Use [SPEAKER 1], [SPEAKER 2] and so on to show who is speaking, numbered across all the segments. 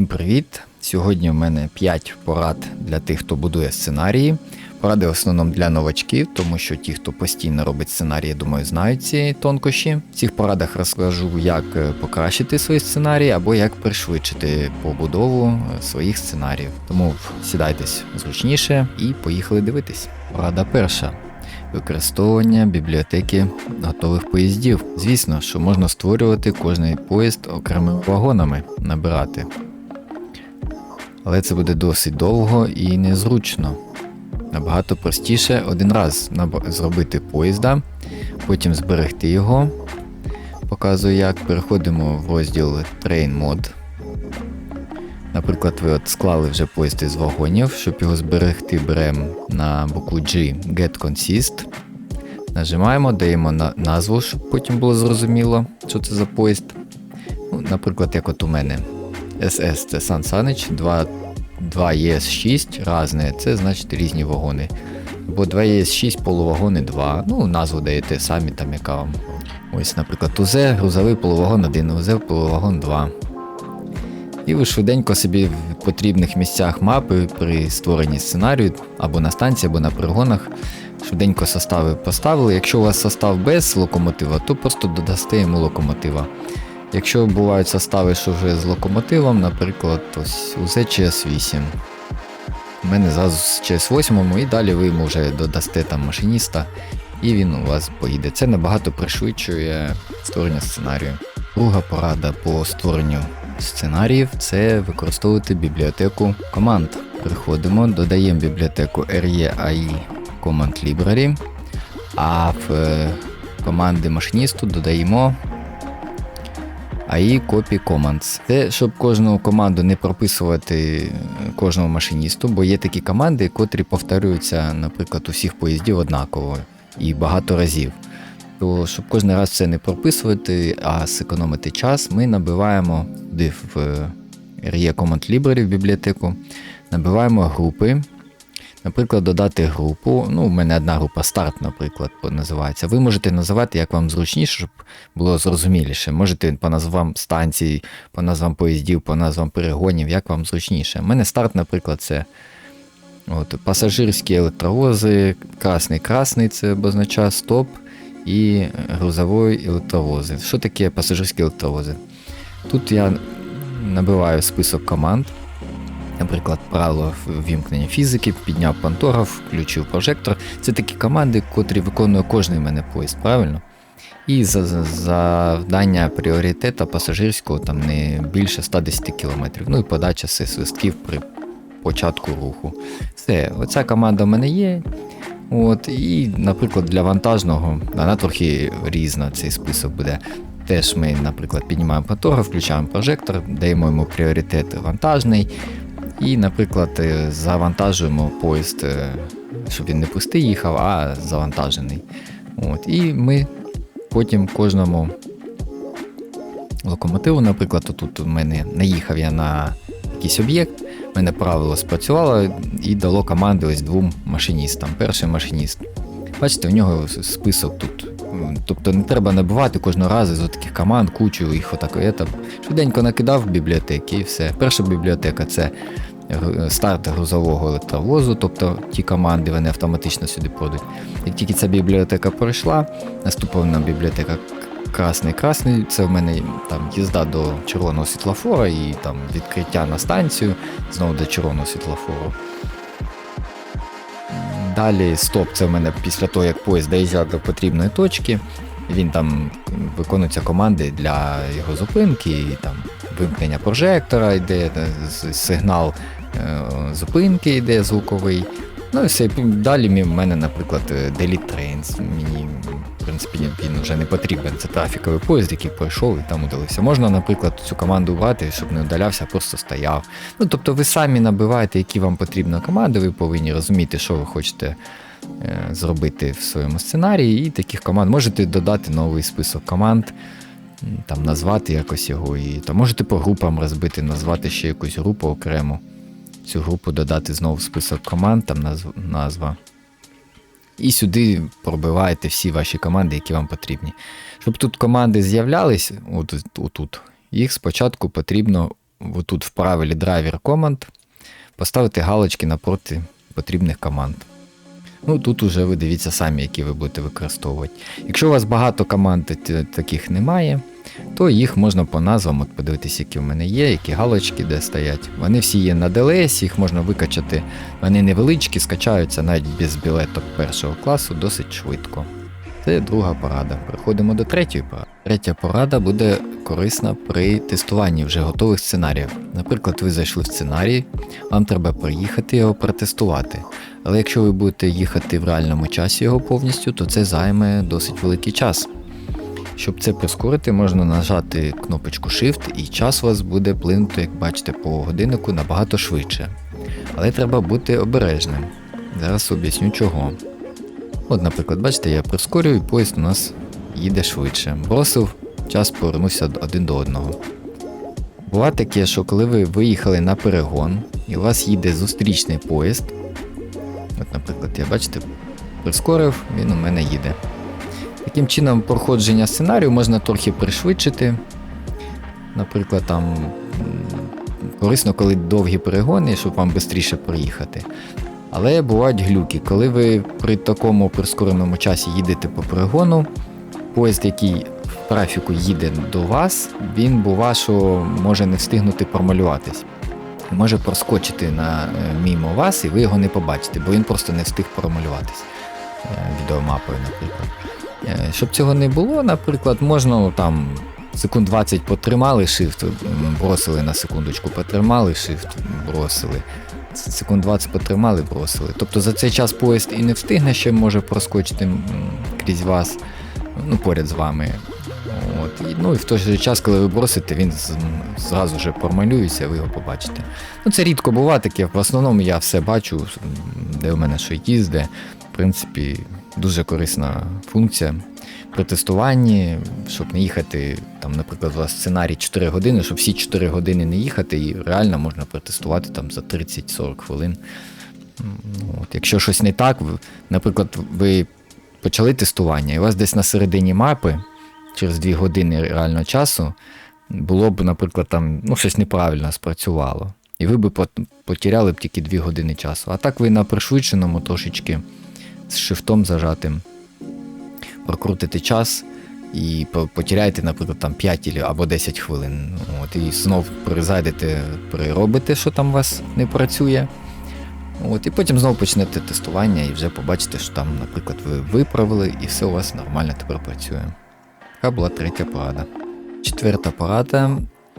[SPEAKER 1] Всім привіт! Сьогодні в мене 5 порад для тих, хто будує сценарії. Поради в основному для новачків, тому що ті, хто постійно робить сценарії, думаю, знають ці тонкощі. В цих порадах розкажу, як е, покращити свої сценарії або як пришвидшити побудову е, своїх сценаріїв. Тому сідайтесь зручніше і поїхали дивитись. Порада перша. Використовування бібліотеки готових поїздів. Звісно, що можна створювати кожний поїзд окремими вагонами, набирати. Але це буде досить довго і незручно. Набагато простіше один раз зробити поїзда, потім зберегти його. Показую як. Переходимо в розділ Train Mod. Наприклад, ви от склали вже поїзд із вагонів, щоб його зберегти, беремо на букву G Get Consist. Нажимаємо, даємо на назву, щоб потім було зрозуміло, що це за поїзд. Ну, наприклад, як от у мене. SS це Сан Санич, 2, 2 ES6 різне, це значить різні вагони. Або 2 ES6 полувагони 2. Ну, назву даєте самі там, яка вам. Ось, наприклад, УЗ, грузовий полувагон 1, УЗ полувагон 2. І ви швиденько собі в потрібних місцях мапи при створенні сценарію або на станції, або на пригонах. Швиденько состави поставили. Якщо у вас состав без локомотива, то просто додасте йому локомотива. Якщо бувають состави, що вже з локомотивом, наприклад, ось УЗ ЧС8. У мене зразу з ЧС8 і далі ви йому вже додасте там машиніста, і він у вас поїде. Це набагато пришвидшує створення сценарію. Друга порада по створенню сценаріїв це використовувати бібліотеку команд. Приходимо, додаємо бібліотеку REAI Command Library, а в е, команди машиністу додаємо AI Copy Commands. Це щоб кожну команду не прописувати е, кожному машиністу, бо є такі команди, котрі повторюються, наприклад, у всіх поїздів однаково і багато разів. То щоб кожен раз це не прописувати, а зекономити час, ми набиваємо в е, RE Command Library в бібліотеку, набиваємо групи. Наприклад, додати групу. Ну, у мене одна група старт, наприклад, називається. Ви можете називати, як вам зручніше, щоб було зрозуміліше. Можете по назвам станцій, по назвам поїздів, по назвам перегонів, як вам зручніше. У мене старт, наприклад, це от, пасажирські електровози, красний-красний це обозначає стоп, і грузовий електровози. Що таке пасажирські електровози? Тут я набиваю список команд. Наприклад, правило вімкнення фізики, підняв пантограф, включив прожектор. Це такі команди, котрі виконує кожний мене поїзд, правильно? І за, за завдання пріоритету пасажирського там не більше 110 км. Ну і подача свистків при початку руху. Все, оця команда в мене є. От, і, наприклад, для вантажного вона трохи різна, цей список буде. Теж ми, наприклад, піднімаємо пантограф, включаємо прожектор, даємо йому пріоритет вантажний. І, наприклад, е, завантажуємо поїзд, е, щоб він не пустий їхав, а завантажений. От, і ми потім кожному локомотиву, наприклад, тут у мене наїхав я на якийсь об'єкт, в мене правило спрацювало і дало команди ось двом машиністам. Перший машиніст. Бачите, у нього список тут. Тобто не треба набивати кожного разу з таких команд, кучу їх отак. Я там швиденько накидав в бібліотеки і все. Перша бібліотека це старт грузового електровозу, тобто ті команди вони автоматично сюди пройдуть. Як тільки ця бібліотека пройшла, наступна бібліотека красний красний, це в мене там їзда до червоного світлофора і там відкриття на станцію, знову до червоного світлофору. Далі стоп, це в мене після того, як поїзд доїжджає до потрібної точки. Він там виконуються команди для його зупинки, і там вимкнення прожектора йде, е, сигнал е, зупинки йде звуковий. Ну і все. Далі в мене, наприклад, е, Delete Trains. Мені, в принципі, він вже не потрібен. Це трафіковий поїзд, який пройшов і там удалився. Можна, наприклад, цю команду брати, щоб не удалявся, а просто стояв. Ну, тобто ви самі набиваєте, які вам потрібні команди, ви повинні розуміти, що ви хочете е, зробити в своєму сценарії, і таких команд можете додати новий список команд, там назвати якось його, і там можете по групам розбити, назвати ще якусь групу окремо. Цю групу додати знову список команд, там назва. І сюди пробиваєте всі ваші команди, які вам потрібні. Щоб тут команди з'являлись, от, отут, їх спочатку потрібно отут в правилі драйвер команд поставити галочки напроти потрібних команд. Ну, тут уже ви дивіться самі, які ви будете використовувати. Якщо у вас багато команд таких немає, то їх можна по назвам от подивитися, які в мене є, які галочки де стоять. Вони всі є на DLS, їх можна викачати. Вони невеличкі, скачаються навіть без білеток першого класу досить швидко. Це друга порада. Переходимо до третьої поради. Третя порада буде корисна при тестуванні вже готових сценаріїв. Наприклад, ви зайшли в сценарій, вам треба приїхати його протестувати. Але якщо ви будете їхати в реальному часі його повністю, то це займе досить великий час. Щоб це прискорити, можна нажати кнопочку Shift і час у вас буде плинути, як бачите, по годиннику набагато швидше. Але треба бути обережним. Зараз об'ясню чого. От, наприклад, бачите, я прискорюю, і поїзд у нас їде швидше. Бросив, час повернувся один до одного. Буває таке, що коли ви виїхали на перегон, і у вас їде зустрічний поїзд. От, наприклад, я бачите, прискорив, він у мене їде. Таким чином, проходження сценарію можна трохи пришвидшити. Наприклад, там корисно, коли довгі перегони, щоб вам швидше проїхати. Але бувають глюки, коли ви при такому прискореному часі їдете по перегону, поїзд, який в трафіку їде до вас, він бува, що може не встигнути промалюватись. Може проскочити на е, мімо вас, і ви його не побачите, бо він просто не встиг промалюватись е, відеомапою, наприклад. Е, Щоб цього не було, наприклад, можна ну, там секунд 20 потримали shift, бросили на секундочку, потримали shift, бросили. Секунд 20 потримали, бросили. Тобто за цей час поїзд і не встигне ще може проскочити крізь вас, ну, поряд з вами. От. І, ну і в той же час, коли ви бросите, він зразу вже промалюється, ви його побачите. Ну, це рідко буває таке. В основному я все бачу, де у мене що їзде. В принципі, дуже корисна функція при тестуванні, щоб не їхати, там, наприклад, у вас сценарій 4 години, щоб всі 4 години не їхати, і реально можна протестувати там за 30-40 хвилин. Ну, От, якщо щось не так, наприклад, ви почали тестування, і у вас десь на середині мапи, через 2 години реального часу, було б, наприклад, там ну, щось неправильно спрацювало. І ви б потеряли б тільки 2 години часу. А так ви на пришвидшеному трошечки з шифтом зажатим прокрутите час і по- потеряєте, наприклад, там 5 або 10 хвилин. От, і знов перезайдете, переробите, що там у вас не працює. От, і потім знову почнете тестування і вже побачите, що там, наприклад, ви виправили і все у вас нормально тепер працює. Така була третя порада. Четверта порада,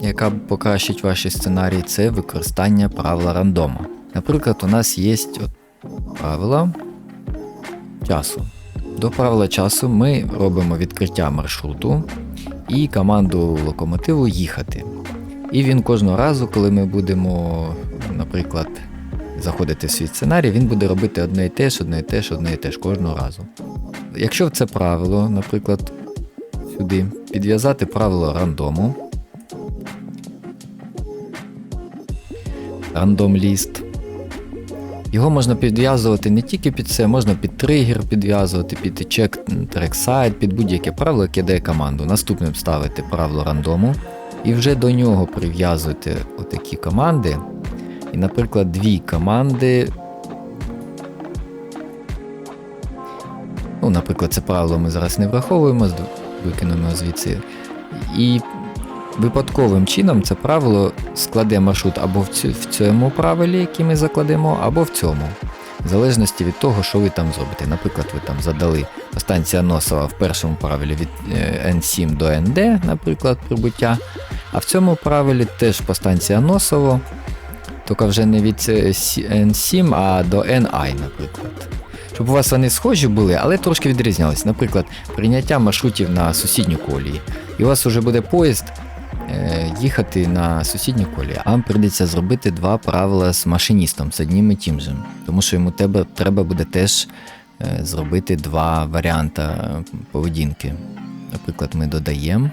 [SPEAKER 1] яка покращить ваші сценарії, це використання правила рандому. Наприклад, у нас є от правила часу. До правила часу ми робимо відкриття маршруту і команду локомотиву їхати. І він кожного разу, коли ми будемо, наприклад, заходити в свій сценарій, він буде робити одне і те ж, одне і те ж, одне і те ж кожного разу. Якщо це правило, наприклад, сюди підв'язати правило рандому, рандом ліст. Його можна підв'язувати не тільки під це, можна під тригер підв'язувати, під чек трексайд, під будь-яке правило, яке дає команду. Наступним ставити правило рандому і вже до нього прив'язуєте отакі команди. І, наприклад, дві команди. Ну, наприклад, це правило ми зараз не враховуємо, викинемо звідси. І випадковим чином це правило складе маршрут або в, цьому правилі, який ми закладемо, або в цьому. В залежності від того, що ви там зробите. Наприклад, ви там задали станція Носова в першому правилі від е, N7 до ND, наприклад, прибуття. А в цьому правилі теж по станція Носово, тільки вже не від е, N7, а до NI, наприклад. Щоб у вас вони схожі були, але трошки відрізнялись. Наприклад, прийняття маршрутів на сусідню колії. І у вас вже буде поїзд е, їхати на сусідню колії, а прийдеться зробити два правила з машиністом, з одним і тим же. Тому що йому тебе, треба буде теж е, зробити два варіанти е, поведінки. Наприклад, ми додаємо.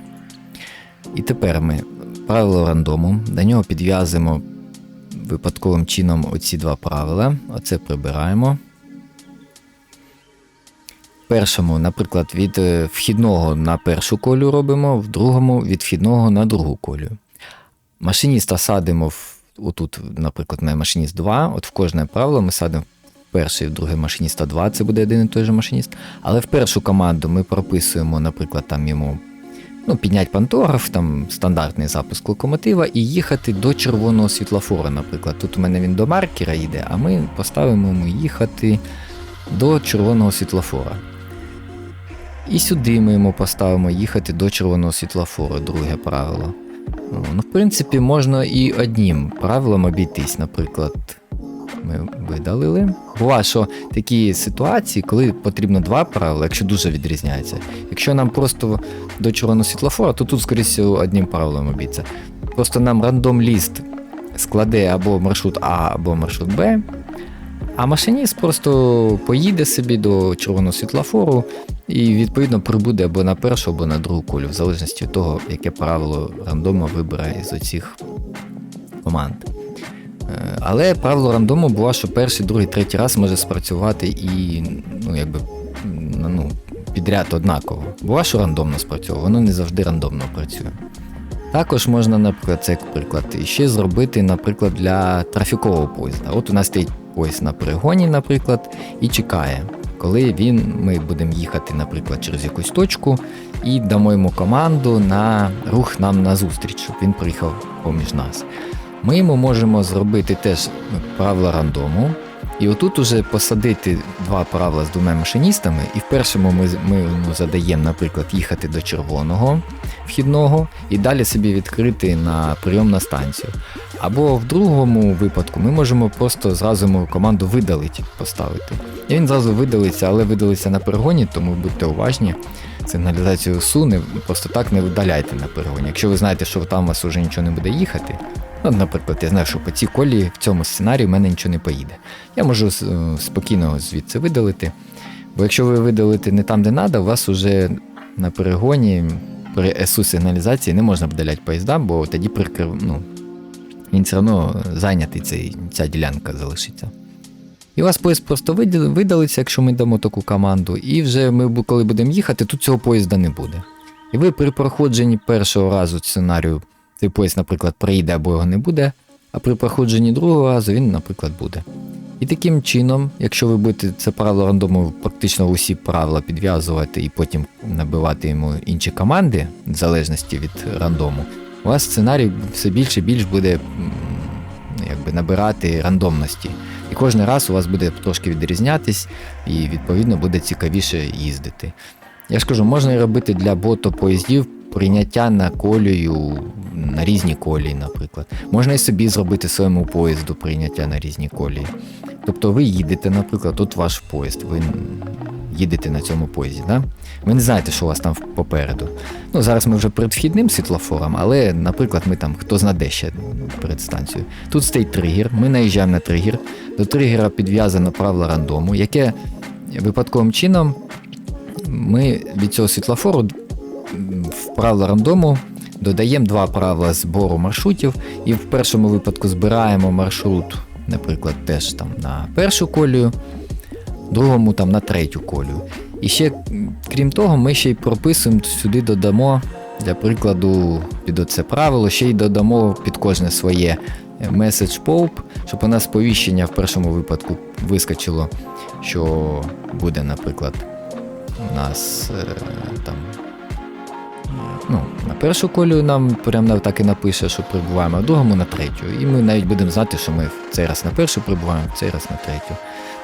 [SPEAKER 1] І тепер ми правило рандому, до нього підв'язуємо випадковим чином оці два правила. Оце прибираємо. Першому, наприклад, від е, вхідного на першу колю робимо, в другому від вхідного на другу колю. Машиніста садимо в, отут, наприклад, на машиніст 2, от в кожне правило ми садимо в перший, в друге машиніста 2, це буде один і той же машиніст. Але в першу команду ми прописуємо, наприклад, там йому ну, підняти пантограф, там стандартний запуск локомотива, і їхати до червоного світлофора, наприклад. Тут у мене він до маркера йде, а ми поставимо йому їхати до червоного світлофора. І сюди ми йому поставимо їхати до червоного світлофору, друге правило. Ну, в принципі, можна і одним правилом обійтись, наприклад. Ми видалили. Буває, що такі ситуації, коли потрібно два правила, якщо дуже відрізняється. Якщо нам просто до червоного світлофора, то тут, скоріше, одним правилом обійться. Просто нам рандом ліст складе або маршрут А, або маршрут Б, а машиніст просто поїде собі до червоного світлофору і відповідно прибуде або на першу, або на другу колю, в залежності від того, яке правило рандома вибирає з оцих команд. Е, Але правило рандому було, що перший, другий, третій раз може спрацювати і ну, якби, ну, підряд однаково. Бува, що рандомно спрацьовує, воно не завжди рандомно працює. Також можна, наприклад, це приклад, ще зробити, наприклад, для трафікового поїзда. От у нас стоїть поїзд на перегоні, наприклад, і чекає, коли він, ми будемо їхати, наприклад, через якусь точку і дамо йому команду на рух нам назустріч, щоб він приїхав поміж нас. Ми йому можемо зробити теж правила рандому. І отут уже посадити два правила з двома машиністами, і в першому ми, ми йому задаємо, наприклад, їхати до червоного вхідного і далі собі відкрити на прийом на станцію. Або в другому випадку ми можемо просто зразу команду видалить поставити. І він зразу видалиться, але видалиться на перегоні, тому будьте уважні. Сигналізацію суне, просто так не видаляйте на перегоні. Якщо ви знаєте, що там у вас вже нічого не буде їхати, Ну, наприклад, я знаю, що по цій колії в цьому сценарії в мене нічого не поїде. Я можу е, спокійно звідси видалити. Бо якщо ви видалите не там, де треба, у вас уже на перегоні при СУ сигналізації не можна видаляти поїзда, бо тоді прикрив, ну, він все одно зайнятий цей, ця ділянка залишиться. І у вас поїзд просто видалиться, якщо ми дамо таку команду, і вже ми, коли будемо їхати, тут цього поїзда не буде. І ви при проходженні першого разу сценарію цей поїзд, наприклад, приїде або його не буде, а при проходженні другого разу він, наприклад, буде. І таким чином, якщо ви будете це правило рандому практично усі правила підв'язувати і потім набивати йому інші команди, в залежності від рандому, у вас сценарій все більше і більш буде якби, набирати рандомності. І кожен раз у вас буде трошки відрізнятись, і відповідно буде цікавіше їздити. Я ж кажу, можна і робити для бото поїздів прийняття на колію на різні колії, наприклад. Можна і собі зробити своєму поїзду прийняття на різні колії. Тобто ви їдете, наприклад, тут ваш поїзд, ви їдете на цьому поїзді, да? ви не знаєте, що у вас там попереду. Ну, зараз ми вже перед вхідним світлофором, але, наприклад, ми там хто знаде ще перед станцією. Тут стоїть тригер, ми наїжджаємо на тригер. До тригера підв'язано правило рандому, яке випадковим чином ми від цього світлофору в правила рандому додаємо два правила збору маршрутів, і в першому випадку збираємо маршрут, наприклад, теж там на першу колію, другому там на третю колію. І ще, крім того, ми ще й прописуємо сюди додамо, для прикладу, під оце правило, ще й додамо під кожне своє е, message pop, щоб у нас сповіщення в першому випадку вискочило, що буде, наприклад, у нас е, там. На першу колію нам прямо так і напише, що прибуваємо, а другому на третю. І ми навіть будемо знати, що ми в цей раз на першу прибуваємо, в цей раз на третю.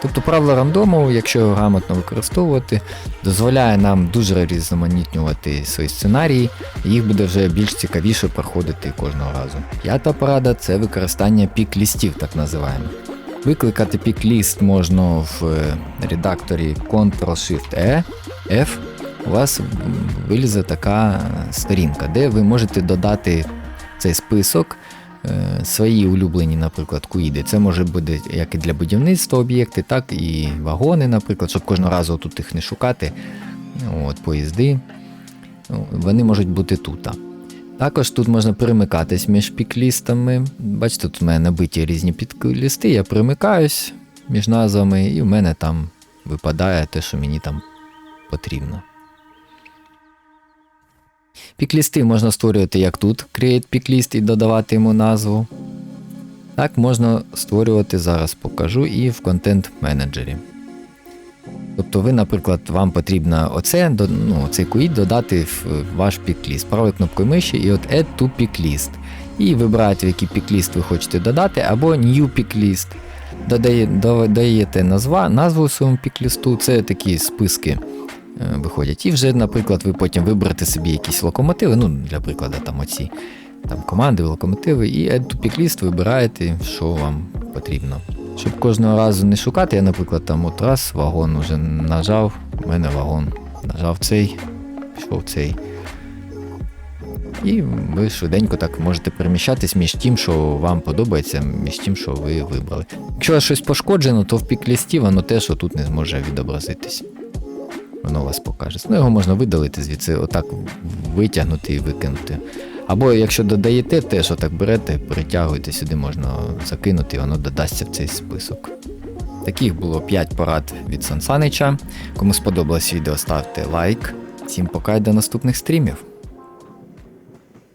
[SPEAKER 1] Тобто правило рандому, якщо його грамотно використовувати, дозволяє нам дуже різноманітнювати свої сценарії, і їх буде вже більш цікавіше проходити кожного разу. П'ята порада це використання пік-лістів, так називаємо. Викликати пік-ліст можна в е, редакторі Ctrl-Shift-E, F. У вас вилізе така сторінка, де ви можете додати цей список е, свої улюблені, наприклад, куїди. Це може бути як і для будівництва об'єкти, так і вагони, наприклад, щоб кожного разу тут їх не шукати. От, поїзди. Вони можуть бути тут. Також тут можна перемикатись між піклістами. Бачите, тут у мене набиті різні підлісти, я перемикаюсь між назвами, і в мене там випадає те, що мені там потрібно. Піклісти можна створювати як тут, create пікліст і додавати йому назву. Так можна створювати, зараз покажу, і в контент менеджері. Тобто ви, наприклад, вам потрібно оце, ну, цей куїт додати в ваш пікліст. Правою кнопкою миші і от Add to Picklist. І вибираєте, в який пікліст ви хочете додати, або New Picklist. Додає, додаєте назва, назву своєму піклісту, це такі списки е, виходять. І вже, наприклад, ви потім виберете собі якісь локомотиви, ну, для прикладу, там оці там, команди, локомотиви, і Add to Picklist вибираєте, що вам потрібно. Щоб кожного разу не шукати, я, наприклад, там от раз вагон уже нажав, в мене вагон. Нажав цей, пішов цей. І ви швиденько так можете переміщатись між тим, що вам подобається, між тим, що ви вибрали. Якщо щось пошкоджено, то в піклісті воно теж отут не зможе відобразитись. Воно вас покаже. Ну, його можна видалити звідси, отак витягнути і викинути. Або якщо додаєте, теж отак берете, перетягуєте сюди, можна закинути, і воно додасться в цей список. Таких було 5 порад від Сансанича. Кому сподобалось відео, ставте лайк. Всім пока і до наступних стрімів.